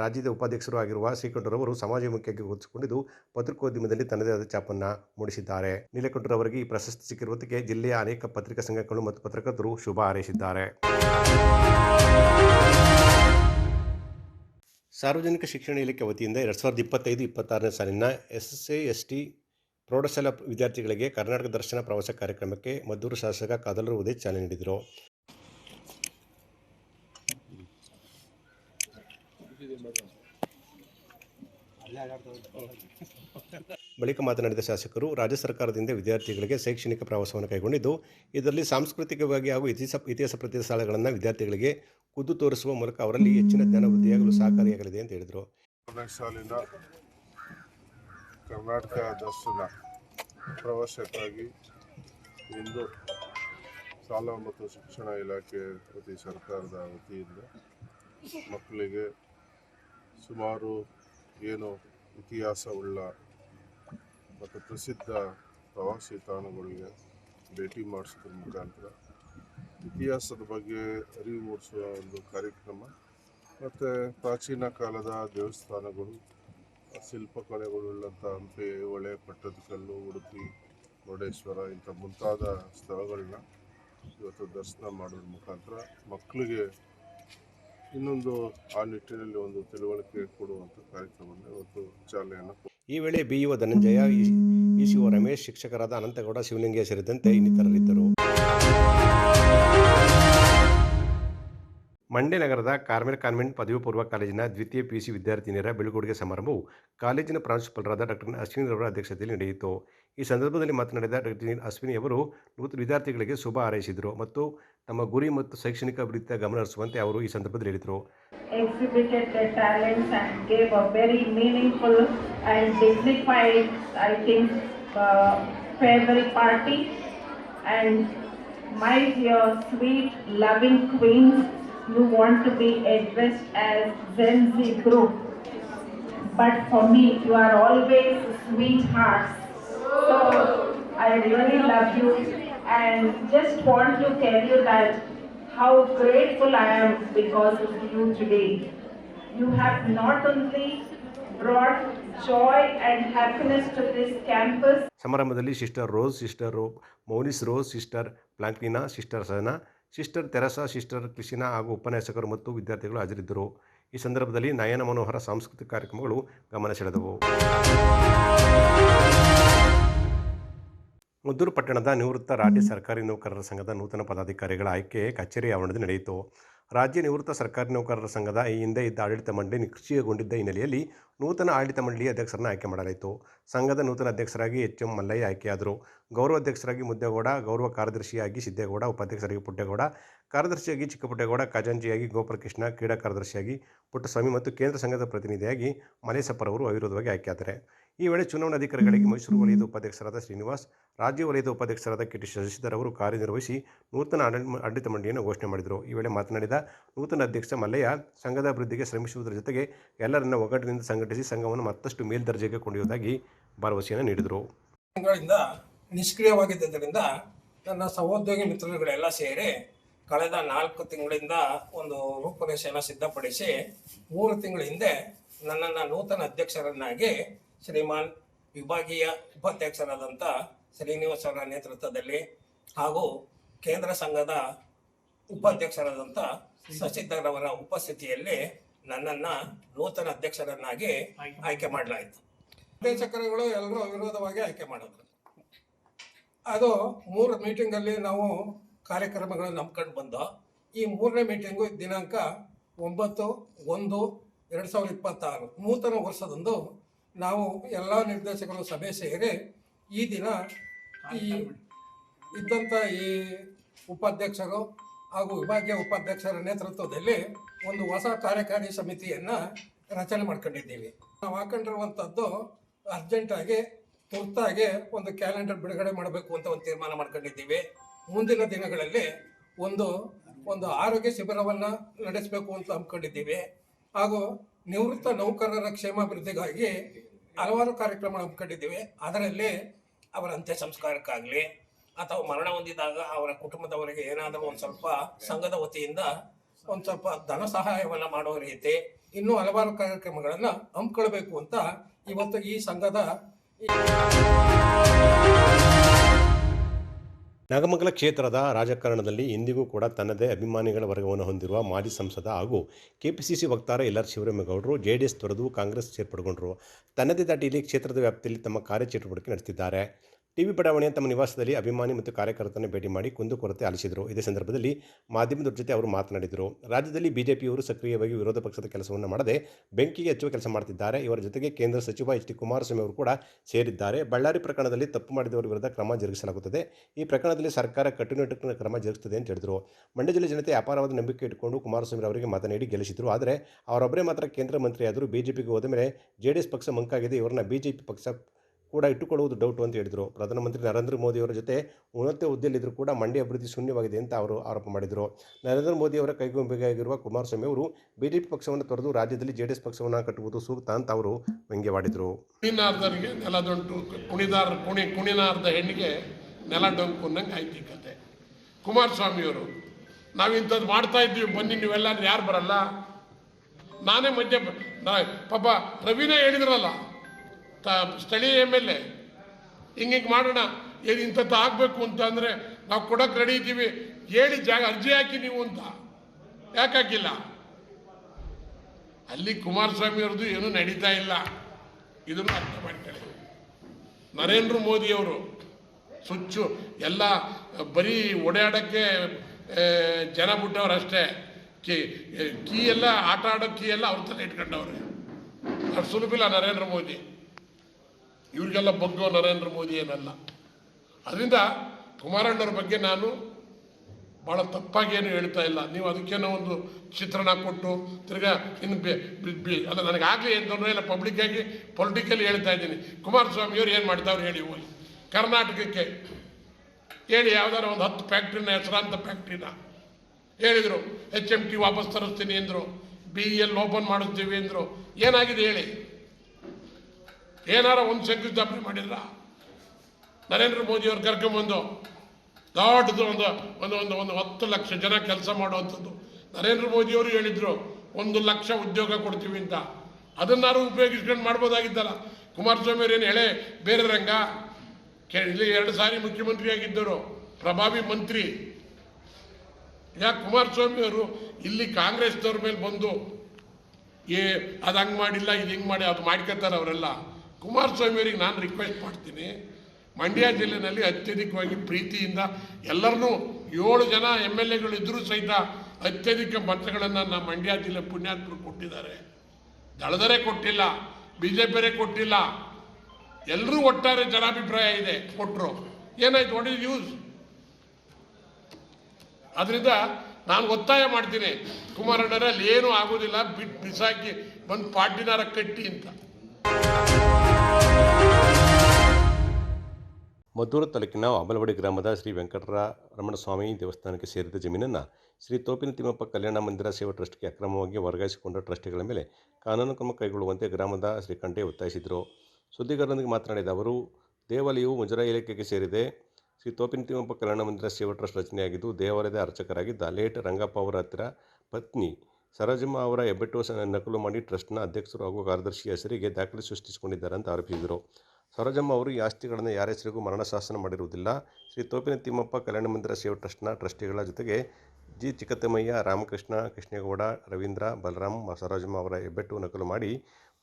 A: ರಾಜ್ಯದ ಉಪಾಧ್ಯಕ್ಷರು ಆಗಿರುವ ಶ್ರೀಕಂಠರವರು ಮುಖ್ಯಕ್ಕೆ ಗುರುತಿಸಿಕೊಂಡಿದ್ದು ಪತ್ರಿಕೋದ್ಯಮದಲ್ಲಿ ತನ್ನದೇ ಆದ ಛಾಪನ್ನು ಮೂಡಿಸಿದ್ದಾರೆ ನೀಲಕಂಠರವರಿಗೆ ಈ ಪ್ರಶಸ್ತಿ ಸಿಕ್ಕಿರುವುದಕ್ಕೆ ಜಿಲ್ಲೆಯ ಅನೇಕ ಪತ್ರಿಕಾ ಸಂಘಗಳು ಮತ್ತು ಪತ್ರಕರ್ತರು ಶುಭ ಹಾರೈಸಿದ್ದಾರೆ ಸಾರ್ವಜನಿಕ ಶಿಕ್ಷಣ ಇಲಾಖೆ ವತಿಯಿಂದ ಎರಡ್ ಸಾವಿರದ ಇಪ್ಪತ್ತೈದು ಇಪ್ಪತ್ತಾರನೇ ಸಾಲಿನ S S A S T ಪ್ರೌಢಶಾಲಾ ವಿದ್ಯಾರ್ಥಿಗಳಿಗೆ ಕರ್ನಾಟಕ ದರ್ಶನ ಪ್ರವಾಸ ಕಾರ್ಯಕ್ರಮಕ್ಕೆ ಮದ್ದೂರು ಶಾಸಕ ಕದಲರು ಉದಯ್ ಚಾಲನೆ ನೀಡಿದರು ಬಳಿಕ ಮಾತನಾಡಿದ ಶಾಸಕರು ರಾಜ್ಯ ಸರ್ಕಾರದಿಂದ ವಿದ್ಯಾರ್ಥಿಗಳಿಗೆ ಶೈಕ್ಷಣಿಕ ಪ್ರವಾಸವನ್ನು ಕೈಗೊಂಡಿದ್ದು ಇದರಲ್ಲಿ ಸಾಂಸ್ಕೃತಿಕವಾಗಿ ಹಾಗೂ ಇತಿಹಾಸ ಇತಿಹಾಸ ಪ್ರತಿ ಸ್ಥಳಗಳನ್ನು ವಿದ್ಯಾರ್ಥಿಗಳಿಗೆ ಖುದ್ದು ತೋರಿಸುವ ಮೂಲಕ ಅವರಲ್ಲಿ ಹೆಚ್ಚಿನ ಜ್ಞಾನ ವೃದ್ಧಿಯಾಗಲು ಸಹಕಾರಿಯಾಗಲಿದೆ ಅಂತ ಹೇಳಿದರು ಕರ್ನಾಟಕ ಪ್ರವಾಸಕ್ಕಾಗಿ ಇಂದು ಶಾಲಾ ಮತ್ತು ಶಿಕ್ಷಣ ಇಲಾಖೆ ಪ್ರತಿ ಸರ್ಕಾರದ ವತಿಯಿಂದ ಮಕ್ಕಳಿಗೆ ಸುಮಾರು ಏನು ಇತಿಹಾಸವುಳ್ಳ ಮತ್ತು ಪ್ರಸಿದ್ಧ ಪ್ರವಾಸಿ ತಾಣಗಳಿಗೆ ಭೇಟಿ ಮಾಡಿಸೋದ್ರ ಮುಖಾಂತರ ಇತಿಹಾಸದ ಬಗ್ಗೆ ಅರಿವು ಮೂಡಿಸುವ ಒಂದು ಕಾರ್ಯಕ್ರಮ ಮತ್ತು ಪ್ರಾಚೀನ ಕಾಲದ ದೇವಸ್ಥಾನಗಳು ಶಿಲ್ಪಕಲೆಗಳುಳ್ಳಂಥ ಹಂಪಿ ಹೊಳೆ ಪಟ್ಟದಕಲ್ಲು ಉಡುಪಿ ಮುರುಡೇಶ್ವರ ಇಂಥ ಮುಂತಾದ ಸ್ಥಳಗಳನ್ನ ಇವತ್ತು ದರ್ಶನ ಮಾಡೋದ್ರ ಮುಖಾಂತರ ಮಕ್ಕಳಿಗೆ ಇನ್ನೊಂದು ಆ ನಿಟ್ಟಿನಲ್ಲಿ ಒಂದು ತಿಳುವಳಿಕೆ ಕೊಡುವಂತ ಕಾರ್ಯಕ್ರಮವನ್ನು ಇವತ್ತು ವಿಚಾರಣೆಯನ್ನು ಈ ವೇಳೆ ಬಿಇಒ ಧನಂಜಯ ಇಸಿಒ ರಮೇಶ್ ಶಿಕ್ಷಕರಾದ ಅನಂತಗೌಡ ಶಿವಲಿಂಗಯ್ಯ ಸೇರಿದಂತೆ ಇನ್ನಿತರರಿದ್ದರು ಮಂಡ್ಯ ನಗರದ ಕಾರ್ಮೆಲ್ ಕಾನ್ವೆಂಟ್ ಪದವಿ ಪೂರ್ವ ಕಾಲೇಜಿನ ದ್ವಿತೀಯ ಸಿ ವಿದ್ಯಾರ್ಥಿನಿಯರ ಬೀಳ್ಕೊಡುಗೆ ಸಮಾರಂಭವು ಕಾಲೇಜಿನ ಪ್ರಾಂಶುಪಾಲರಾದ ಡಾಕ್ಟರ್ ಅಶ್ವಿನಿ ರವರ ಅಧ್ಯಕ್ಷತೆಯಲ್ಲಿ ನಡೆಯಿತು ಈ ಸಂದರ್ಭದಲ್ಲಿ ಮಾತನಾಡಿದ ಡಾಕ್ಟರ್ ಅಶ್ವಿನಿ ಅವರು ನೂತನ ವಿದ್ಯಾರ್ಥಿಗಳಿಗೆ ಶುಭ ಹಾರೈಸಿದರು ಮತ್ತು ತಮ್ಮ ಗುರಿ ಮತ್ತು ಶೈಕ್ಷಣಿಕ ಅಭಿವೃದ್ಧಿಯ ಗಮನ ಹರಿಸುವಂತೆ ಅವರು ಈ ಸಂದರ್ಭದಲ್ಲಿ ಹೇಳಿದರು uh, my dear, sweet, loving you want to be addressed as Gen Z group. But for me, you are always sweethearts. So I really love you and just want to tell you that how grateful I am because of you today. You have not only brought joy and happiness to this campus. ಸಮಾರಂಭದಲ್ಲಿ sister Rose sister Mounis Rose sister Planklina sister Sahana sister Teresa sister Christina ಹಾಗೂ ಉಪನ್ಯಾಸಕರು ಮತ್ತು ವಿದ್ಯಾರ್ಥಿಗಳು ಹಾಜರಿದ್ದರು ಈ ಸಂದರ್ಭದಲ್ಲಿ ನಯನ ಮನೋಹರ ಸಾಂಸ್ಕೃತಿಕ ಕಾರ್ಯಕ್ರಮಗಳು ಗಮನ ಸೆಳೆದವು ಮುದ್ದೂರು ಪಟ್ಟಣದ ನಿವೃತ್ತ ರಾಜ್ಯ ಸರ್ಕಾರಿ ನೌಕರರ ಸಂಘದ ನೂತನ ಪದಾಧಿಕಾರಿಗಳ ಆಯ್ಕೆ ಕಚೇರಿ ಆವರಣದಲ್ಲಿ ನಡೆಯಿತು ರಾಜ್ಯ ನಿವೃತ್ತ ಸರ್ಕಾರಿ ನೌಕರರ ಸಂಘದ ಈ ಹಿಂದೆ ಇದ್ದ ಆಡಳಿತ ಮಂಡಳಿ ನಿಷ್ಕ್ರಿಯಗೊಂಡಿದ್ದ ಹಿನ್ನೆಲೆಯಲ್ಲಿ ನೂತನ ಆಡಳಿತ ಮಂಡಳಿಯ ಅಧ್ಯಕ್ಷರನ್ನು ಆಯ್ಕೆ ಮಾಡಲಾಯಿತು ಸಂಘದ ನೂತನ ಅಧ್ಯಕ್ಷರಾಗಿ ಎಚ್ ಎಂ ಮಲ್ಲಯ್ಯ ಆಯ್ಕೆಯಾದರು ಗೌರವ ಅಧ್ಯಕ್ಷರಾಗಿ ಮುದ್ದೇಗೌಡ ಗೌರವ ಕಾರ್ಯದರ್ಶಿಯಾಗಿ ಸಿದ್ದೇಗೌಡ ಉಪಾಧ್ಯಕ್ಷರಾಗಿ ಪುಟ್ಟೇಗೌಡ ಕಾರ್ಯದರ್ಶಿಯಾಗಿ ಚಿಕ್ಕಪುಟ್ಟೇಗೌಡ ಖಜಾಂಜಿಯಾಗಿ ಗೋಪಾಲಕೃಷ್ಣ ಕ್ರೀಡಾ ಕಾರ್ಯದರ್ಶಿಯಾಗಿ ಪುಟ್ಟಸ್ವಾಮಿ ಮತ್ತು ಕೇಂದ್ರ ಸಂಘದ ಪ್ರತಿನಿಧಿಯಾಗಿ ಮಲೇಸಪ್ಪರವರು ಅವಿರೋಧವಾಗಿ ಆಯ್ಕೆಯಾದರೆ ಈ ವೇಳೆ ಚುನಾವಣಾಧಿಕಾರಿಗಳಿಗೆ ಮೈಸೂರು ವಲಯದ ಉಪಾಧ್ಯಕ್ಷರಾದ ಶ್ರೀನಿವಾಸ್ ರಾಜ್ಯ ವಲಯದ ಉಪಾಧ್ಯಕ್ಷರಾದ ಕೆ ಟಿ ಶಶಿಧರ್ ಅವರು ಕಾರ್ಯನಿರ್ವಹಿಸಿ ನೂತನ ಆಡಳಿತ ಮಂಡಳಿಯನ್ನು ಘೋಷಣೆ ಮಾಡಿದರು ಈ ವೇಳೆ ಮಾತನಾಡಿದ ನೂತನ ಅಧ್ಯಕ್ಷ ಮಲ್ಲಯ್ಯ ಸಂಘದ ಅಭಿವೃದ್ಧಿಗೆ ಶ್ರಮಿಸುವುದರ ಜೊತೆಗೆ ಎಲ್ಲರನ್ನ ಒಗ್ಗಟ್ಟಿನಿಂದ ಸಂಘಟಿಸಿ ಸಂಘವನ್ನು ಮತ್ತಷ್ಟು ಮೇಲ್ದರ್ಜೆಗೆ ಕೊಂಡೊಯ್ಯುವುದಾಗಿ ಭರವಸೆಯನ್ನು ನೀಡಿದರು ನಿಷ್ಕ್ರಿಯವಾಗಿದ್ದರಿಂದ ನನ್ನ ಸಹೋದ್ಯೋಗಿ ಮಿತ್ರರುಗಳೆಲ್ಲ ಸೇರಿ ಕಳೆದ ನಾಲ್ಕು ತಿಂಗಳಿಂದ ಒಂದು ರೂಪುರೇಷೆಯನ್ನು ಸಿದ್ಧಪಡಿಸಿ ಮೂರು ತಿಂಗಳ ಹಿಂದೆ ನನ್ನನ್ನು ನೂತನ ಅಧ್ಯಕ್ಷರನ್ನಾಗಿ ಶ್ರೀಮಾನ್ ವಿಭಾಗೀಯ ಉಪಾಧ್ಯಕ್ಷರಾದಂಥ ಶ್ರೀನಿವಾಸ್ ಅವರ ನೇತೃತ್ವದಲ್ಲಿ ಹಾಗೂ ಕೇಂದ್ರ ಸಂಘದ ಉಪಾಧ್ಯಕ್ಷರಾದಂಥ ಶಶಿಧರ್ ಅವರ ಉಪಸ್ಥಿತಿಯಲ್ಲಿ ನನ್ನನ್ನು ನೂತನ ಅಧ್ಯಕ್ಷರನ್ನಾಗಿ ಆಯ್ಕೆ ಮಾಡಲಾಯಿತು ಅಧ್ಯಕ್ಷಕರುಗಳು ಎಲ್ಲರೂ ಅವಿರೋಧವಾಗಿ ಆಯ್ಕೆ ಮಾಡಿದ್ರು ಅದು ಮೂರು ಮೀಟಿಂಗಲ್ಲಿ ನಾವು ಕಾರ್ಯಕ್ರಮಗಳನ್ನು ನಂಬ್ಕೊಂಡು ಬಂದೋ ಈ ಮೂರನೇ ಮೀಟಿಂಗು ದಿನಾಂಕ ಒಂಬತ್ತು ಒಂದು ಎರಡು ಸಾವಿರದ ಇಪ್ಪತ್ತಾರು ನೂತನ ವರ್ಷದಂದು ನಾವು ಎಲ್ಲ ನಿರ್ದೇಶಕರು ಸಭೆ ಸೇರಿ ಈ ದಿನ ಈ ಇದ್ದಂಥ ಈ ಉಪಾಧ್ಯಕ್ಷರು ಹಾಗೂ ವಿಭಾಗೀಯ ಉಪಾಧ್ಯಕ್ಷರ ನೇತೃತ್ವದಲ್ಲಿ ಒಂದು ಹೊಸ ಕಾರ್ಯಕಾರಿ ಸಮಿತಿಯನ್ನು ರಚನೆ ಮಾಡ್ಕೊಂಡಿದ್ದೀವಿ ನಾವು ಹಾಕೊಂಡಿರುವಂಥದ್ದು ಅರ್ಜೆಂಟಾಗಿ ತುರ್ತಾಗಿ ಒಂದು ಕ್ಯಾಲೆಂಡರ್ ಬಿಡುಗಡೆ ಮಾಡಬೇಕು ಅಂತ ಒಂದು ತೀರ್ಮಾನ ಮಾಡ್ಕೊಂಡಿದ್ದೀವಿ ಮುಂದಿನ ದಿನಗಳಲ್ಲಿ ಒಂದು ಒಂದು ಆರೋಗ್ಯ ಶಿಬಿರವನ್ನು ನಡೆಸಬೇಕು ಅಂತ ಹಮ್ಮಿಕೊಂಡಿದ್ದೀವಿ ಹಾಗೂ ನಿವೃತ್ತ ನೌಕರರ ಕ್ಷೇಮಾಭಿವೃದ್ಧಿಗಾಗಿ ಹಲವಾರು ಕಾರ್ಯಕ್ರಮ ಹಮ್ಮಿಕೊಂಡಿದ್ದೇವೆ ಅದರಲ್ಲಿ ಅವರ ಅಂತ್ಯ ಸಂಸ್ಕಾರಕ್ಕಾಗಲಿ ಅಥವಾ ಮರಣ ಹೊಂದಿದಾಗ ಅವರ ಕುಟುಂಬದವರಿಗೆ ಏನಾದರೂ ಒಂದು ಸ್ವಲ್ಪ ಸಂಘದ ವತಿಯಿಂದ ಒಂದು ಸ್ವಲ್ಪ ಧನ ಸಹಾಯವನ್ನು ಮಾಡುವ ರೀತಿ ಇನ್ನೂ ಹಲವಾರು ಕಾರ್ಯಕ್ರಮಗಳನ್ನು ಹಮ್ಮಿಕೊಳ್ಬೇಕು ಅಂತ ಇವತ್ತು ಈ ಸಂಘದ ನಾಗಮಂಗಲ ಕ್ಷೇತ್ರದ ರಾಜಕಾರಣದಲ್ಲಿ ಇಂದಿಗೂ ಕೂಡ ತನ್ನದೇ ಅಭಿಮಾನಿಗಳ ವರ್ಗವನ್ನು ಹೊಂದಿರುವ ಮಾಜಿ ಸಂಸದ ಹಾಗೂ ಕೆಪಿಸಿಸಿ ವಕ್ತಾರ ಎಲ್ ಆರ್ ಶಿವರಾಮೇಗೌಡರು ಜೆಡಿಎಸ್ ತೊರೆದು ಕಾಂಗ್ರೆಸ್ ಸೇರ್ಪಡೆಗೊಂಡರು ತನ್ನದೇ ದಾಟಿಯಲ್ಲಿ ಕ್ಷೇತ್ರದ ವ್ಯಾಪ್ತಿಯಲ್ಲಿ ತಮ್ಮ ಕಾರ್ಯಚಟುವಟಿಕೆ ನಡೆಸಿದ್ದಾರೆ ಟಿವಿ ಬಡಾವಣೆಯ ತಮ್ಮ ನಿವಾಸದಲ್ಲಿ ಅಭಿಮಾನಿ ಮತ್ತು ಕಾರ್ಯಕರ್ತರನ್ನು ಭೇಟಿ ಮಾಡಿ ಕುಂದುಕೊರತೆ ಆಲಿಸಿದರು ಇದೇ ಸಂದರ್ಭದಲ್ಲಿ ಮಾಧ್ಯಮದ ಜೊತೆ ಅವರು ಮಾತನಾಡಿದರು ರಾಜ್ಯದಲ್ಲಿ ಬಿಜೆಪಿಯವರು ಸಕ್ರಿಯವಾಗಿ ವಿರೋಧ ಪಕ್ಷದ ಕೆಲಸವನ್ನು ಮಾಡದೆ ಬೆಂಕಿಗೆ ಹಚ್ಚುವ ಕೆಲಸ ಮಾಡುತ್ತಿದ್ದಾರೆ ಇವರ ಜೊತೆಗೆ ಕೇಂದ್ರ ಸಚಿವ ಎಚ್ ಡಿ ಕುಮಾರಸ್ವಾಮಿ ಅವರು ಕೂಡ ಸೇರಿದ್ದಾರೆ ಬಳ್ಳಾರಿ ಪ್ರಕರಣದಲ್ಲಿ ತಪ್ಪು ಮಾಡಿದವರ ವಿರುದ್ಧ ಕ್ರಮ ಜರುಗಿಸಲಾಗುತ್ತದೆ ಈ ಪ್ರಕರಣದಲ್ಲಿ ಸರ್ಕಾರ ಕಟ್ಟುನಿಟ್ಟಿನ ಕ್ರಮ ಜರುಗಿಸುತ್ತದೆ ಅಂತ ಹೇಳಿದರು ಮಂಡ್ಯ ಜಿಲ್ಲೆ ಜನತೆ ಅಪಾರವಾದ ನಂಬಿಕೆ ಇಟ್ಟುಕೊಂಡು ಕುಮಾರಸ್ವಾಮಿ ಅವರಿಗೆ ಮಾತನಾಡಿ ಗೆಲ್ಲಿಸಿದರು ಆದರೆ ಅವರೊಬ್ಬರೇ ಮಾತ್ರ ಕೇಂದ್ರ ಮಂತ್ರಿಯಾದರೂ ಬಿಜೆಪಿಗೆ ಹೋದ ಮೇಲೆ ಜೆಡಿಎಸ್ ಪಕ್ಷ ಮಂಕಾಗಿದೆ ಇವರನ್ನ ಬಿಜೆಪಿ ಪಕ್ಷ ಕೂಡ ಇಟ್ಟುಕೊಳ್ಳುವುದು ಡೌಟ್ ಅಂತ ಹೇಳಿದರು ಪ್ರಧಾನಮಂತ್ರಿ ನರೇಂದ್ರ ಮೋದಿಯವರ ಜೊತೆ ಉನ್ನತ ಹುದ್ದೆಯಲ್ಲಿದ್ದರೂ ಕೂಡ ಮಂಡ್ಯ ಅಭಿವೃದ್ಧಿ ಶೂನ್ಯವಾಗಿದೆ ಅಂತ ಅವರು ಆರೋಪ ಮಾಡಿದರು ನರೇಂದ್ರ ಮೋದಿಯವರ ಕೈಗೊಂಬೆಗಾಗಿರುವ ಕುಮಾರಸ್ವಾಮಿ ಅವರು ಬಿಜೆಪಿ ಪಕ್ಷವನ್ನು ತೊರೆದು ರಾಜ್ಯದಲ್ಲಿ ಜೆಡಿಎಸ್ ಪಕ್ಷವನ್ನು ಕಟ್ಟುವುದು ಸೂಕ್ತ ಅಂತ ಅವರು ವ್ಯಂಗ್ಯವಾಡಿದರು ಕುಣಿನಾರ್ಧನಿಗೆ ನೆಲದೊಂಟು ಕುಣಿ ಕುಣಿನಾರ್ಧ ಹೆಣ್ಣಿಗೆ ನೆಲ ಡೊಂಕು ಅನ್ನಂಗೆ ಆಯ್ತು ಕತೆ ಕುಮಾರಸ್ವಾಮಿಯವರು ನಾವು ಇಂಥದ್ದು ಮಾಡ್ತಾ ಇದ್ದೀವಿ ಬನ್ನಿ ನೀವೆಲ್ಲ ಯಾರು ಬರಲ್ಲ ನಾನೇ ಮಧ್ಯ ಪಾಪ ರವೀನಾ ಹೇಳಿದ್ರಲ್ಲ ತ ಸ್ಥಳೀಯ ಎಮ್ ಎಲ್ ಎ ಹಿಂಗೆ ಹಿಂಗೆ ಮಾಡೋಣ ಏನು ಇಂಥದ್ದು ಆಗಬೇಕು ಅಂತ ಅಂದರೆ ನಾವು ಕೊಡೋಕೆ ರೆಡಿ ಇದ್ದೀವಿ ಹೇಳಿ ಜಾಗ ಅರ್ಜಿ ಹಾಕಿ ನೀವು ಅಂತ ಯಾಕಾಗಿಲ್ಲ ಅಲ್ಲಿ ಕುಮಾರಸ್ವಾಮಿ ಅವ್ರದ್ದು ಏನೂ ನಡೀತಾ ಇಲ್ಲ ಇದನ್ನು ಅರ್ಥ ಮಾಡ್ತಾರೆ ನರೇಂದ್ರ ಮೋದಿಯವರು ಸುಚ್ಚು ಎಲ್ಲ ಬರೀ ಓಡಾಡೋಕ್ಕೆ ಜನ ಬಿಟ್ಟವ್ರು ಅಷ್ಟೇ ಕೀ ಕೀ ಎಲ್ಲ ಆಟ ಆಡೋ ಕೀ ಎಲ್ಲ ಅವ್ರ ತಲೆ ಇಟ್ಕೊಂಡವ್ರೆ ಅದು ಸುಲಭಿಲ್ಲ ನರೇಂದ್ರ ಮೋದಿ ಇವರಿಗೆಲ್ಲ ಬಗ್ಗೋ ನರೇಂದ್ರ ಮೋದಿ ಏನಲ್ಲ ಅದರಿಂದ ಕುಮಾರಣ್ಣವ್ರ ಬಗ್ಗೆ ನಾನು ಭಾಳ ತಪ್ಪಾಗೇನು ಹೇಳ್ತಾ ಇಲ್ಲ ನೀವು ಅದಕ್ಕೇನೋ ಒಂದು ಚಿತ್ರಣ ಕೊಟ್ಟು ತಿರ್ಗಾ ಇನ್ನು ಬಿ ನನಗೆ ಆಗಲಿ ಏನು ತೊಂದರೆ ಇಲ್ಲ ಪಬ್ಲಿಕ್ಕಾಗಿ ಪೊಲಿಟಿಕಲಿ ಹೇಳ್ತಾ ಇದ್ದೀನಿ ಕುಮಾರಸ್ವಾಮಿಯವ್ರು ಏನು ಮಾಡ್ತಾವ್ರು ಹೇಳಿ ಹೋಗಿ ಕರ್ನಾಟಕಕ್ಕೆ ಹೇಳಿ ಯಾವ್ದಾರ ಒಂದು ಹತ್ತು ಫ್ಯಾಕ್ಟ್ರಿನ ಹೆಸರಾಂತ ಫ್ಯಾಕ್ಟ್ರಿನ ಹೇಳಿದರು ಎಚ್ ಎಮ್ ಟಿ ವಾಪಸ್ ತರಿಸ್ತೀನಿ ಅಂದರು ಬಿ ಇ ಎಲ್ ಓಪನ್ ಮಾಡಿಸ್ತೀವಿ ಅಂದರು ಏನಾಗಿದೆ ಹೇಳಿ ಏನಾರ ಒಂದು ಶಂಕುಸ್ಥಾಪನೆ ಮಾಡಿದ್ರ ನರೇಂದ್ರ ಮೋದಿಯವ್ರು ಕರ್ಕೊಂಬಂದು ದೊಡ್ಡದು ಒಂದು ಒಂದು ಒಂದು ಒಂದು ಹತ್ತು ಲಕ್ಷ ಜನ ಕೆಲಸ ಮಾಡುವಂಥದ್ದು ನರೇಂದ್ರ ಮೋದಿಯವರು ಹೇಳಿದರು ಒಂದು ಲಕ್ಷ ಉದ್ಯೋಗ ಕೊಡ್ತೀವಿ ಅಂತ ಅದನ್ನಾರು ಉಪಯೋಗಿಸ್ಕೊಂಡು ಮಾಡ್ಬೋದಾಗಿದ್ದಲ್ಲ ಕುಮಾರಸ್ವಾಮಿ ಏನು ಹೇಳೇ ಬೇರೆ ರಂಗ ಇಲ್ಲಿ ಎರಡು ಸಾರಿ ಮುಖ್ಯಮಂತ್ರಿಯಾಗಿದ್ದರು ಪ್ರಭಾವಿ ಮಂತ್ರಿ ಯಾಕೆ ಕುಮಾರಸ್ವಾಮಿ ಅವರು ಇಲ್ಲಿ ಕಾಂಗ್ರೆಸ್ನವ್ರ ಮೇಲೆ ಬಂದು ಏ ಅದು ಹಂಗೆ ಮಾಡಿಲ್ಲ ಇದು ಹಿಂಗೆ ಮಾಡಿ ಅದು ಮಾಡ್ಕೊತಾರೆ ಅವರೆಲ್ಲ ಕುಮಾರಸ್ವಾಮಿ ಅವರಿಗೆ ನಾನು ರಿಕ್ವೆಸ್ಟ್ ಮಾಡ್ತೀನಿ ಮಂಡ್ಯ ಜಿಲ್ಲೆನಲ್ಲಿ ಅತ್ಯಧಿಕವಾಗಿ ಪ್ರೀತಿಯಿಂದ ಎಲ್ಲರನ್ನೂ ಏಳು ಜನ ಎಮ್ ಎಲ್ ಇದ್ರೂ ಸಹಿತ ಅತ್ಯಧಿಕ ಮತಗಳನ್ನು ನಮ್ಮ ಮಂಡ್ಯ ಜಿಲ್ಲೆ ಪುಣ್ಯಾತ್ಮರು ಕೊಟ್ಟಿದ್ದಾರೆ ದಳದರೇ ಕೊಟ್ಟಿಲ್ಲ ಬಿ ಜೆ ಕೊಟ್ಟಿಲ್ಲ ಎಲ್ಲರೂ ಒಟ್ಟಾರೆ ಜನಾಭಿಪ್ರಾಯ ಇದೆ ಕೊಟ್ಟರು ಏನಾಯ್ತು ವಾಟ್ ಇಸ್ ಯೂಸ್ ಅದರಿಂದ ನಾನು ಒತ್ತಾಯ ಮಾಡ್ತೀನಿ ಕುಮಾರಣ್ಣರಲ್ಲಿ ಏನೂ ಆಗೋದಿಲ್ಲ ಬಿಟ್ಟು ಬಿಸಾಕಿ ಬಂದು ಪಾಟಿನಾರ ಕಟ್ಟಿ ಅಂತ ಮದ್ದೂರು ತಾಲೂಕಿನ ಅಬಲವಾಡಿ ಗ್ರಾಮದ ಶ್ರೀ ರಮಣ ಸ್ವಾಮಿ ದೇವಸ್ಥಾನಕ್ಕೆ ಸೇರಿದ ಜಮೀನನ್ನು ಶ್ರೀ ತೋಪಿನ ತಿಮ್ಮಪ್ಪ ಕಲ್ಯಾಣ ಮಂದಿರ ಸೇವಾ ಟ್ರಸ್ಟ್ಗೆ ಅಕ್ರಮವಾಗಿ ವರ್ಗಾಯಿಸಿಕೊಂಡ ಟ್ರಸ್ಟಿಗಳ ಮೇಲೆ ಕಾನೂನು ಕ್ರಮ ಕೈಗೊಳ್ಳುವಂತೆ ಗ್ರಾಮದ ಶ್ರೀಕಂಠೆ ಒತ್ತಾಯಿಸಿದರು ಸುದ್ದಿಗಾರರೊಂದಿಗೆ ಮಾತನಾಡಿದ ಅವರು ದೇವಾಲಯವು ಮುಜರಾಯಿ ಇಲಾಖೆಗೆ ಸೇರಿದೆ ಶ್ರೀ ತೋಪಿನ ತಿಮ್ಮಪ್ಪ ಕಲ್ಯಾಣ ಮಂದಿರ ಸೇವಾ ಟ್ರಸ್ಟ್ ರಚನೆಯಾಗಿದ್ದು ದೇವಾಲಯದ ಅರ್ಚಕರಾಗಿದ್ದ ಲೇಟ್ ರಂಗಪ್ಪ ಅವರ ಹತ್ತಿರ ಪತ್ನಿ ಸರೋಜಮ್ಮ ಅವರ ಹೆಬ್ಬೆಟ್ಟು ನಕಲು ಮಾಡಿ ಟ್ರಸ್ಟ್ನ ಅಧ್ಯಕ್ಷರು ಹಾಗೂ ಕಾರ್ಯದರ್ಶಿ ಹೆಸರಿಗೆ ದಾಖಲೆ ಸೃಷ್ಟಿಸಿಕೊಂಡಿದ್ದಾರೆ ಅಂತ ಆರೋಪಿಸಿದರು ಸರೋಜಮ್ಮ ಅವರು ಈ ಆಸ್ತಿಗಳನ್ನು ಯಾರ ಹೆಸರಿಗೂ ಮರಣಶಾಸನ ಮಾಡಿರುವುದಿಲ್ಲ ಶ್ರೀ ತೋಪಿನ ತಿಮ್ಮಪ್ಪ ಕಲ್ಯಾಣ ಮಂದಿರ ಸೇವಾ ಟ್ರಸ್ಟ್ನ ಟ್ರಸ್ಟಿಗಳ ಜೊತೆಗೆ ಜಿ ಚಿಕ್ಕತ್ತಮಯ್ಯ ರಾಮಕೃಷ್ಣ ಕೃಷ್ಣೇಗೌಡ ರವೀಂದ್ರ ಬಲರಾಮ್ ಸರೋಜಮ್ಮ ಅವರ ಹೆಬ್ಬೆಟ್ಟು ನಕಲು ಮಾಡಿ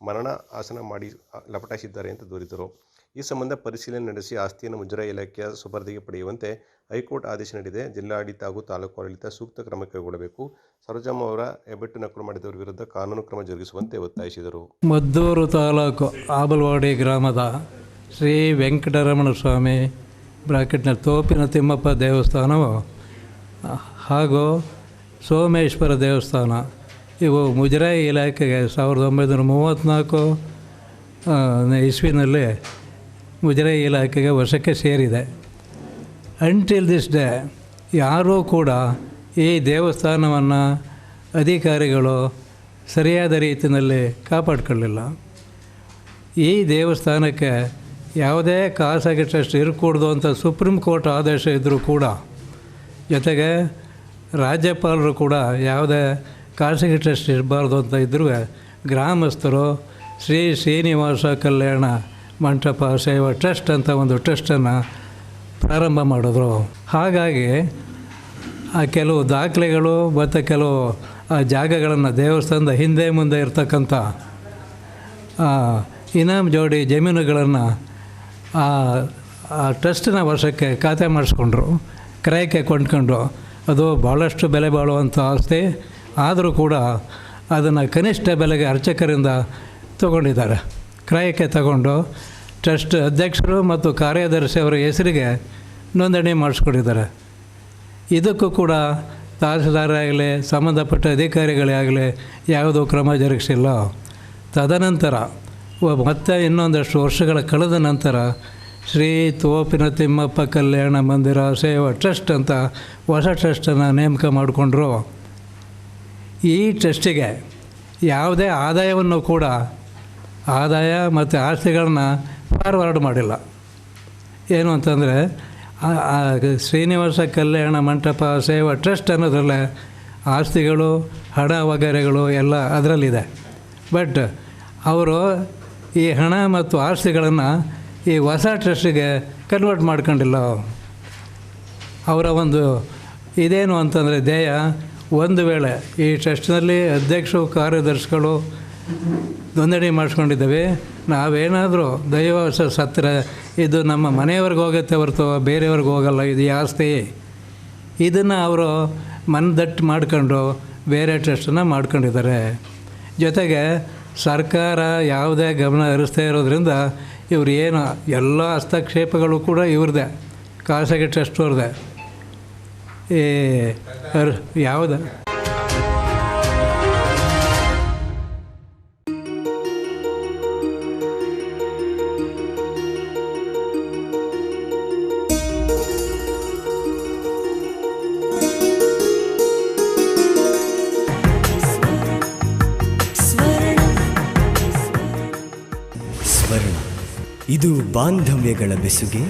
A: ಮರಣ ಆಸನ ಮಾಡಿ ಲಪಟಾಯಿಸಿದ್ದಾರೆ ಅಂತ ದೂರಿದರು ಈ ಸಂಬಂಧ ಪರಿಶೀಲನೆ ನಡೆಸಿ ಆಸ್ತಿಯನ್ನು ಮುಜರಾಯಿ ಇಲಾಖೆಯ ಸುಪರ್ದಿಗೆ ಪಡೆಯುವಂತೆ ಹೈಕೋರ್ಟ್ ಆದೇಶ ನೀಡಿದೆ ಜಿಲ್ಲಾಡಳಿತ ಹಾಗೂ ತಾಲೂಕು ಆಡಳಿತ ಸೂಕ್ತ ಕ್ರಮ ಕೈಗೊಳ್ಳಬೇಕು ಸರೋಜಮ್ಮ ಅವರ ಹೆಬ್ಬೆಟ್ಟು ನಕಲು ಮಾಡಿದವರ ವಿರುದ್ಧ ಕಾನೂನು ಕ್ರಮ ಜರುಗಿಸುವಂತೆ ಒತ್ತಾಯಿಸಿದರು ಮದ್ದೂರು ತಾಲೂಕು ಆಬಲ್ವಾಡಿ ಗ್ರಾಮದ ಶ್ರೀ ವೆಂಕಟರಮಣ ಸ್ವಾಮಿ ಬ್ರಾಕೆಟ್ನ ತೋಪಿನ ತಿಮ್ಮಪ್ಪ ದೇವಸ್ಥಾನವು ಹಾಗೂ ಸೋಮೇಶ್ವರ ದೇವಸ್ಥಾನ ಇವು ಮುಜರಾಯಿ ಇಲಾಖೆಗೆ ಸಾವಿರದ ಒಂಬೈನೂರ ಮೂವತ್ತ್ನಾಲ್ಕು ಇಸ್ವಿನಲ್ಲಿ ಮುಜರಾಯಿ ಇಲಾಖೆಗೆ ವಶಕ್ಕೆ ಸೇರಿದೆ ಅಂಟಿಲ್ ದಿಸ್ ಡೇ ಯಾರೂ ಕೂಡ ಈ ದೇವಸ್ಥಾನವನ್ನು ಅಧಿಕಾರಿಗಳು ಸರಿಯಾದ ರೀತಿಯಲ್ಲಿ ಕಾಪಾಡ್ಕೊಳ್ಳಿಲ್ಲ ಈ ದೇವಸ್ಥಾನಕ್ಕೆ ಯಾವುದೇ ಖಾಸಗಿ ಟ್ರಸ್ಟ್ ಇರಕೂಡ್ದು ಅಂತ ಸುಪ್ರೀಂ ಕೋರ್ಟ್ ಆದೇಶ ಇದ್ದರೂ ಕೂಡ ಜೊತೆಗೆ ರಾಜ್ಯಪಾಲರು ಕೂಡ ಯಾವುದೇ ಖಾಸಗಿ ಟ್ರಸ್ಟ್ ಇರಬಾರ್ದು ಅಂತ ಇದ್ದರೂ ಗ್ರಾಮಸ್ಥರು ಶ್ರೀ ಶ್ರೀನಿವಾಸ ಕಲ್ಯಾಣ ಮಂಟಪ ಸೇವಾ ಟ್ರಸ್ಟ್ ಅಂತ ಒಂದು ಟ್ರಸ್ಟನ್ನು ಪ್ರಾರಂಭ ಮಾಡಿದ್ರು ಹಾಗಾಗಿ ಆ ಕೆಲವು ದಾಖಲೆಗಳು ಮತ್ತು ಕೆಲವು ಆ ಜಾಗಗಳನ್ನು ದೇವಸ್ಥಾನದ ಹಿಂದೆ ಮುಂದೆ ಇರ್ತಕ್ಕಂಥ ಇನಾಮ್ ಜೋಡಿ ಜಮೀನುಗಳನ್ನು ಆ ಟ್ರಸ್ಟಿನ ವರ್ಷಕ್ಕೆ ಖಾತೆ ಮಾಡಿಸ್ಕೊಂಡ್ರು ಕ್ರಯಕ್ಕೆ ಕೊಂಡ್ಕೊಂಡು ಅದು ಭಾಳಷ್ಟು ಬೆಲೆ ಬಾಳುವಂಥ ಆಸ್ತಿ ಆದರೂ ಕೂಡ ಅದನ್ನು ಕನಿಷ್ಠ ಬೆಲೆಗೆ ಅರ್ಚಕರಿಂದ ತಗೊಂಡಿದ್ದಾರೆ ಕ್ರಯಕ್ಕೆ ತಗೊಂಡು ಟ್ರಸ್ಟ್ ಅಧ್ಯಕ್ಷರು ಮತ್ತು ಕಾರ್ಯದರ್ಶಿ ಅವರ ಹೆಸರಿಗೆ ನೋಂದಣಿ ಮಾಡಿಸ್ಕೊಂಡಿದ್ದಾರೆ ಇದಕ್ಕೂ ಕೂಡ ತಹಸೀಲ್ದಾರೇ ಆಗಲಿ ಸಂಬಂಧಪಟ್ಟ ಅಧಿಕಾರಿಗಳೇ ಆಗಲಿ ಯಾವುದೂ ಕ್ರಮ ಜರುಗಿಸಿಲ್ಲ ತದನಂತರ ಮತ್ತೆ ಇನ್ನೊಂದಷ್ಟು ವರ್ಷಗಳ ಕಳೆದ ನಂತರ ಶ್ರೀ ತೋಪಿನ ತಿಮ್ಮಪ್ಪ ಕಲ್ಯಾಣ ಮಂದಿರ ಸೇವಾ ಟ್ರಸ್ಟ್ ಅಂತ ಹೊಸ ಟ್ರಸ್ಟನ್ನು ನೇಮಕ ಮಾಡಿಕೊಂಡ್ರು ಈ ಟ್ರಸ್ಟಿಗೆ ಯಾವುದೇ ಆದಾಯವನ್ನು ಕೂಡ ಆದಾಯ ಮತ್ತು ಆಸ್ತಿಗಳನ್ನ ಫಾರ್ವರ್ಡ್ ಮಾಡಿಲ್ಲ ಏನು ಅಂತಂದರೆ ಶ್ರೀನಿವಾಸ ಕಲ್ಯಾಣ ಮಂಟಪ ಸೇವಾ ಟ್ರಸ್ಟ್ ಅನ್ನೋದ್ರಲ್ಲೇ ಆಸ್ತಿಗಳು ಹಣ ವಗೈರೆಗಳು ಎಲ್ಲ ಅದರಲ್ಲಿದೆ ಬಟ್ ಅವರು ಈ ಹಣ ಮತ್ತು ಆಸ್ತಿಗಳನ್ನು ಈ ಹೊಸ ಟ್ರಸ್ಟಿಗೆ ಕನ್ವರ್ಟ್ ಮಾಡ್ಕೊಂಡಿಲ್ಲ ಅವರ ಒಂದು ಇದೇನು ಅಂತಂದರೆ ಧ್ಯೇಯ ಒಂದು ವೇಳೆ ಈ ಟ್ರಸ್ಟ್ನಲ್ಲಿ ಅಧ್ಯಕ್ಷರು ಕಾರ್ಯದರ್ಶಿಗಳು ನೋಂದಣಿ ಮಾಡಿಸ್ಕೊಂಡಿದ್ದೇವೆ ನಾವೇನಾದರೂ ದೈವವಶ ಸತ್ರ ಇದು ನಮ್ಮ ಮನೆಯವ್ರಿಗೆ ಹೋಗುತ್ತೆ ಹೊರತು ಬೇರೆಯವ್ರಿಗೆ ಹೋಗಲ್ಲ ಇದು ಆಸ್ತಿ ಇದನ್ನು ಅವರು ಮನದಟ್ಟು ಮಾಡಿಕೊಂಡು ಬೇರೆ ಟ್ರಸ್ಟನ್ನು ಮಾಡ್ಕೊಂಡಿದ್ದಾರೆ ಜೊತೆಗೆ ಸರ್ಕಾರ ಯಾವುದೇ ಗಮನ ಹರಿಸ್ತಾ ಇರೋದ್ರಿಂದ ಇವರು ಏನು ಎಲ್ಲ ಹಸ್ತಕ್ಷೇಪಗಳು ಕೂಡ ಇವ್ರದ್ದೇ ಖಾಸಗಿ ಟ್ರಸ್ಟ್ ಅವ್ರದ್ದೆ ಈ ಯಾವುದು ಬಾಂಧವ್ಯಗಳ ಬೆಸುಗೆ